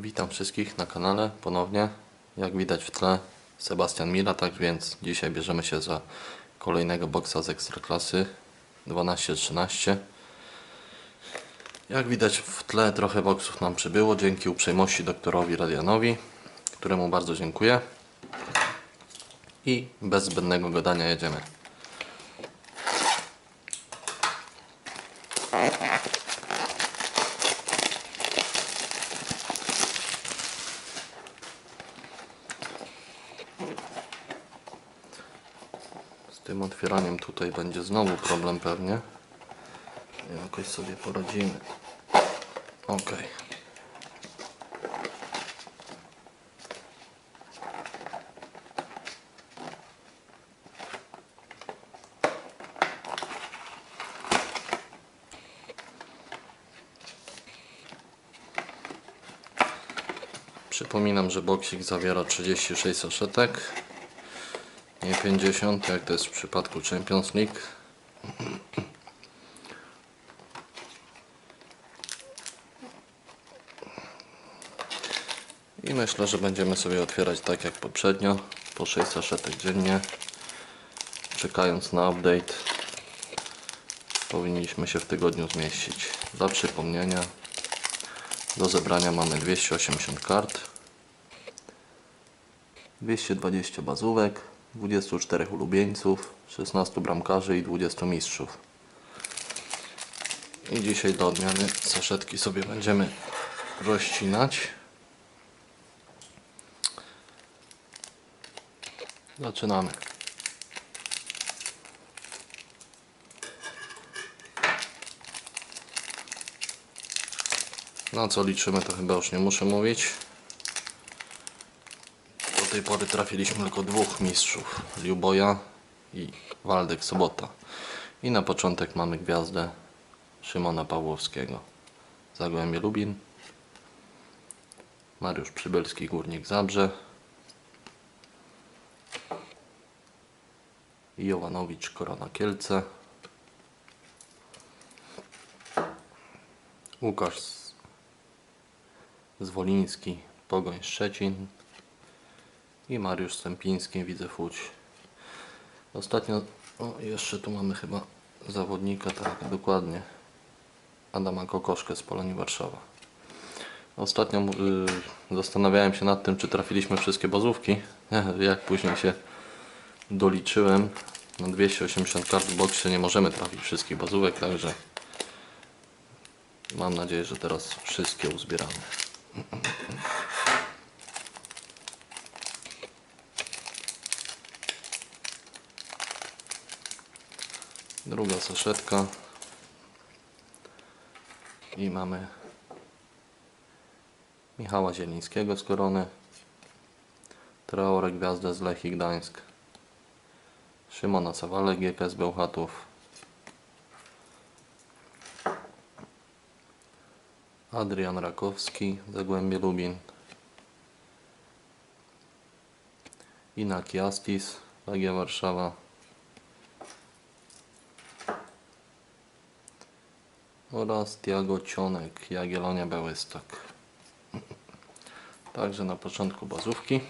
Witam wszystkich na kanale ponownie. Jak widać w tle Sebastian Mila, tak więc dzisiaj bierzemy się za kolejnego boksa z Ekstraklasy 12-13. Jak widać w tle trochę boksów nam przybyło dzięki uprzejmości doktorowi Radianowi, któremu bardzo dziękuję. I bez zbędnego gadania jedziemy. Tym otwieraniem tutaj będzie znowu problem pewnie. Jakoś sobie poradzimy. Ok. Przypominam, że boksik zawiera 36 saszetek nie 50 jak to jest w przypadku Champions League. I myślę, że będziemy sobie otwierać tak jak poprzednio po 6 saszetek dziennie czekając na update. Powinniśmy się w tygodniu zmieścić. Dla przypomnienia do zebrania mamy 280 kart 220 bazówek, 24 ulubieńców, 16 bramkarzy i 20 mistrzów. I dzisiaj dla odmiany saszetki sobie będziemy rozcinać. Zaczynamy. Na co liczymy to chyba już nie muszę mówić. Tej pory trafiliśmy tylko dwóch mistrzów. Liuboja i Waldek Sobota. I na początek mamy gwiazdę Szymona Pawłowskiego. Zagłębie Lubin. Mariusz Przybylski, Górnik Zabrze. Jowanowicz, Korona Kielce. Łukasz Zwoliński, Pogoń Szczecin i Mariusz Stępiński, widzę Łódź. Ostatnio, o jeszcze tu mamy chyba zawodnika, tak, dokładnie. Adama Kokoszkę z Polonii Warszawa. Ostatnio y, zastanawiałem się nad tym, czy trafiliśmy wszystkie bazówki. Jak później się doliczyłem, na 280 kart w boksie nie możemy trafić wszystkich bazówek, także mam nadzieję, że teraz wszystkie uzbieramy. Druga saszetka. I mamy Michała Zielińskiego z Korony. Traore Gwiazdę z Lechii Gdańsk. Szymona Sawale GK z Bełchatów. Adrian Rakowski Zagłębie Lubin. Inaki Astis Legia Warszawa. Oraz Tiago Cionek, Jagiellonia Białystok. Także na początku bazówki.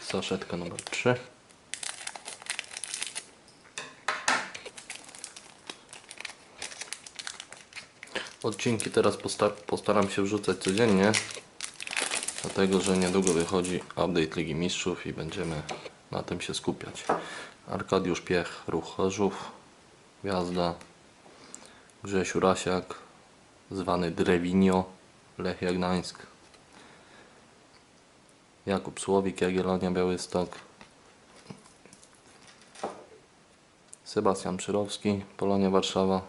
Saszetka numer 3. Odcinki teraz posta- postaram się wrzucać codziennie, dlatego że niedługo wychodzi update Ligi Mistrzów i będziemy na tym się skupiać. Arkadiusz Piech, Ruch Chorzów, Gwiazda, Grzesiu Rasiak, zwany Drewinio, Lechia Gdańsk, Jakub Słowik, Jagiellonia Białystok, Sebastian Przyrowski, Polonia Warszawa,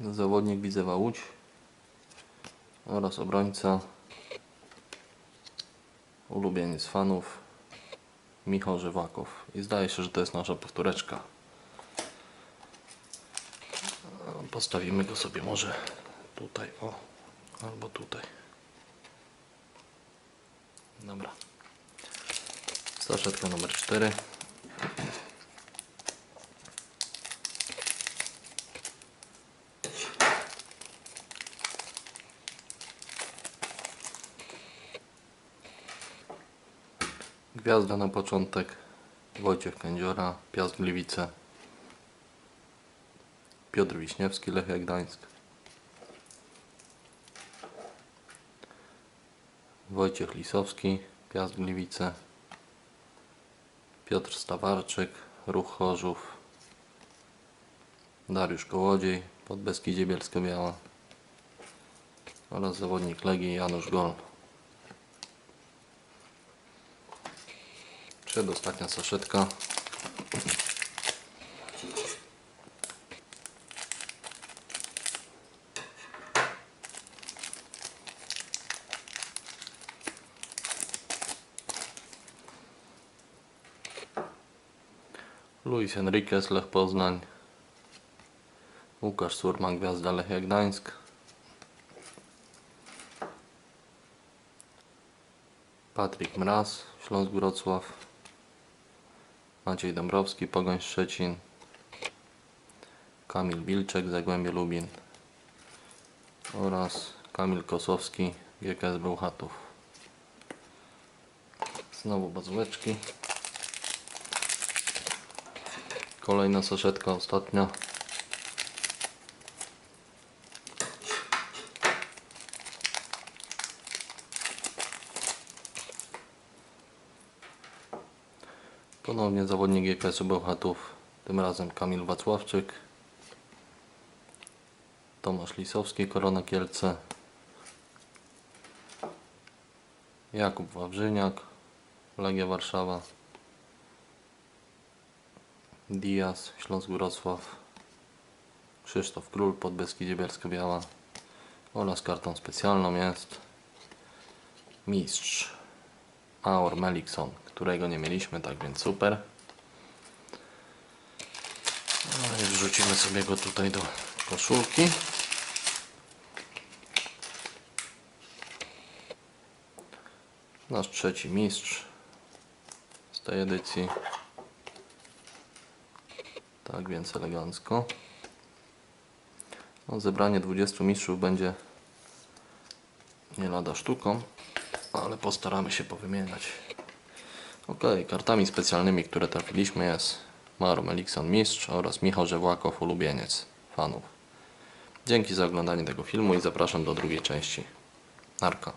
zawodnik Widzewa Łódź oraz obrońca, ulubieniec fanów, Michał Żywaków. I zdaje się, że to jest nasza powtóreczka. Postawimy go sobie może tutaj, o, albo tutaj. Dobra. Saszetka numer 4. Gwiazda na początek. Wojciech Kędziora, Piast Gliwice. Piotr Wiśniewski, Lechia Gdańsk. Wojciech Lisowski, Piast Gliwice. Piotr Stawarczyk, Ruch Chorzów. Dariusz Kołodziej, Podbeskidzie Bielsko-Biała. Oraz zawodnik Legii Janusz Gol. Przedostatnia saszetka. Luis Enriquez, Lech Poznań. Łukasz Surman, Gwiazda Lechia Gdańsk. Patryk Mraz, Śląsk Wrocław. Maciej Dąbrowski, Pogoń Szczecin. Kamil Bilczek, Zagłębie Lubin. Oraz Kamil Kosowski, GKS Bełchatów. Znowu bazóweczki. Kolejna saszetka, ostatnia. Ponownie zawodnik GKS-u Bełchatów, tym razem Kamil Wacławczyk, Tomasz Lisowski, Korona Kielce, Jakub Wawrzyniak, Legia Warszawa, Diaz, Śląsk Wrocław, Krzysztof Król, Podbeskidzie Bielsko-Biała oraz kartą specjalną jest. Mistrz Maur Melikson, którego nie mieliśmy, tak więc super. No i wrzucimy sobie go tutaj do koszulki. Nasz trzeci mistrz z tej edycji. Tak więc elegancko. No, zebranie 20 mistrzów będzie nie lada sztuką, ale postaramy się powymieniać. Ok, kartami specjalnymi, które trafiliśmy jest Marum Elikson Mistrz oraz Michał Żewłakow, ulubieniec fanów. Dzięki za oglądanie tego filmu i zapraszam do drugiej części. Narka.